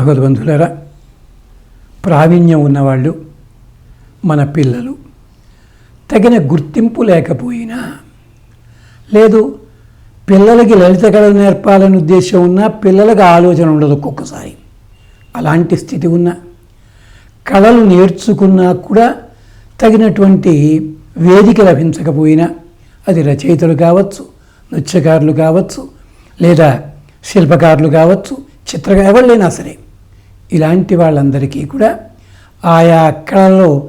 భగవద్బంధులరా ప్రావీణ్యం ఉన్నవాళ్ళు మన పిల్లలు. తగిన గుర్తింపు లేకపోయినా లేదు పిల్లలకి లలిత కళలు నేర్పాలని ఉద్దేశం ఉన్నా పిల్లలకు ఆలోచన ఉండదు ఒక్కొక్కసారి. అలాంటి స్థితి ఉన్న కళలు నేర్చుకున్నా కూడా తగినటువంటి వేదిక లభించకపోయినా అది రచయితలు కావచ్చు నృత్యకారులు కావచ్చు లేదా శిల్పకారులు కావచ్చు చిత్రగా ఎవరిలైనా సరే ఇలాంటి వాళ్ళందరికీ కూడా ఆయా కళలో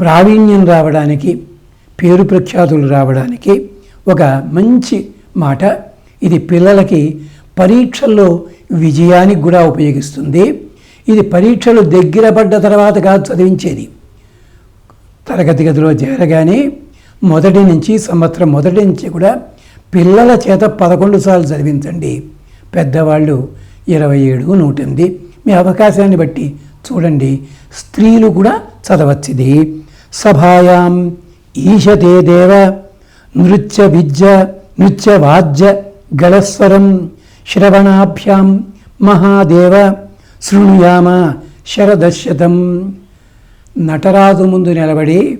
ప్రావీణ్యం రావడానికి పేరు ప్రఖ్యాతులు రావడానికి ఒక మంచి మాట. ఇది పిల్లలకి పరీక్షల్లో విజయానికి కూడా ఉపయోగిస్తుంది. ఇది పరీక్షలు దగ్గర పడ్డ తర్వాత కాదు చదివించేది. తరగతి గదిలో చేరగానే మొదటి నుంచి సంవత్సరం మొదటి నుంచి కూడా పిల్లల చేత పదకొండు సార్లు చదివించండి. పెద్దవాళ్ళు ఇరవై ఏడు నూట ఎనిమిది. మీ అవకాశాన్ని బట్టి చూడండి. స్త్రీలు కూడా చదవచ్చిది. సభాయాం ఈశతే దేవ నృత్య విద్య నృత్య వాద్య గళస్వరం శ్రవణాభ్యాం మహాదేవ శృణుయామ శరదశతం. నటరాజు ముందు నిలబడి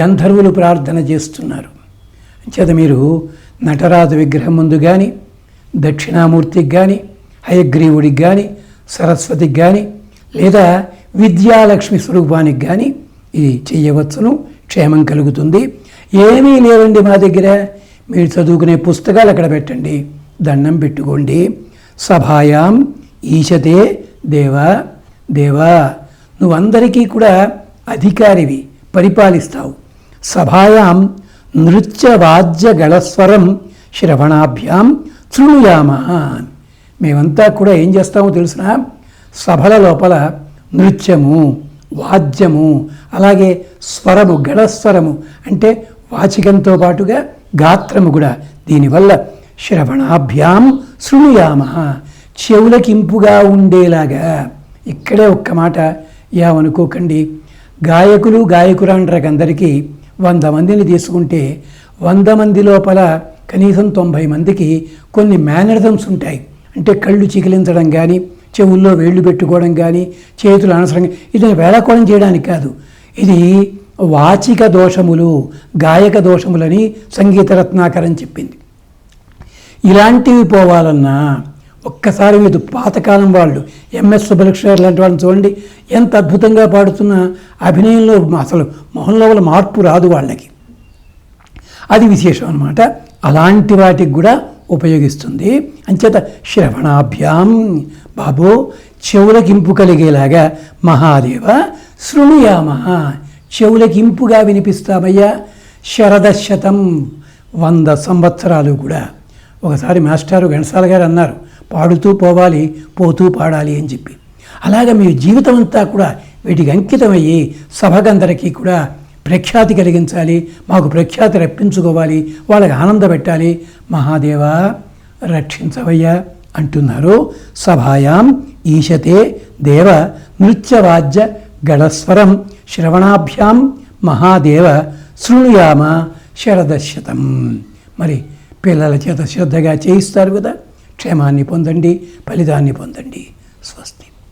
గంధర్వులు ప్రార్థన చేస్తున్నారు. చేత మీరు నటరాజు విగ్రహం ముందు కానీ దక్షిణామూర్తికి కానీ హయగ్రీవుడికి కానీ సరస్వతికి కానీ లేదా విద్యాలక్ష్మి స్వరూపానికి కానీ ఇది చేయవచ్చును క్షేమం కలుగుతుంది. ఏమీ లేవండి మా దగ్గర. మీరు చదువుకునే పుస్తకాలు అక్కడ పెట్టండి. దండం పెట్టుకోండి. సభాయాం ఈశతే దేవా దేవా. నువ్వందరికీ కూడా అధికారివి పరిపాలిస్తావు. సభాయాం నృత్య వాద్య గళస్వరం శ్రవణాభ్యాం శృణుయామ. మేమంతా కూడా ఏం చేస్తామో తెలిసిన? సభల లోపల నృత్యము వాద్యము అలాగే స్వరము గడస్వరము అంటే వాచికంతో పాటుగా గాత్రము కూడా. దీనివల్ల శ్రవణాభ్యాం శృణుయామ చెవులకింపుగా ఉండేలాగా. ఇక్కడే ఒక్క మాట ఏమనుకోకండి గాయకులు గాయకురాండ్రకందరికీ వంద మందిని తీసుకుంటే వంద మంది లోపల కనీసం తొంభై మందికి కొన్ని మేనరిజమ్స్ ఉంటాయి. అంటే కళ్ళు చికిలించడం కానీ చెవుల్లో వేళ్ళు పెట్టుకోవడం కానీ చేతులు అనవసరంగా ఇది వేళకోళం చేయడానికి కాదు. ఇది వాచిక దోషములు గాయక దోషములని సంగీత రత్నాకరం చెప్పింది. ఇలాంటివి పోవాలన్నా ఒక్కసారి మీరు పాతకాలం వాళ్ళు ఎంఎస్ సుబ్బలక్ష్మి లాంటి వాళ్ళని చూడండి ఎంత అద్భుతంగా పాడుతున్న అభినయంలో అసలు మొహంలో వల్ల మార్పు రాదు వాళ్ళకి. అది విశేషం అనమాట అలాంటి వాటికి కూడా ఉపయోగిస్తుంది. అంచేత శ్రవణాభ్యాం బాబో చెవులకింపు కలిగేలాగా మహాదేవ శృణుయామ చెవులకింపుగా వినిపిస్తామయ్యా శరదశతం వంద సంవత్సరాలు కూడా. ఒకసారి మాస్టారు ఘంటసాల గారు అన్నారు పాడుతూ పోవాలి పోతూ పాడాలి అని చెప్పి. అలాగ మీ జీవితం అంతా కూడా వీటికి అంకితమయ్యి సభకందరికీ కూడా ప్రఖ్యాతి కలిగించాలి మాకు ప్రఖ్యాతి రప్పించుకోవాలి వాళ్ళకి ఆనంద పెట్టాలి. మహాదేవా రక్షించవయ్యా అంటున్నారు. సభాయాం ఈశతే దేవ నృత్యవాద్య గళస్వరం శ్రవణాభ్యాం మహాదేవ శృణుయామ శరదశతం. మరి పిల్లల చేత శ్రద్ధగా చేయిస్తారు కదా క్షేమాన్ని పొందండి ఫలితాన్ని పొందండి.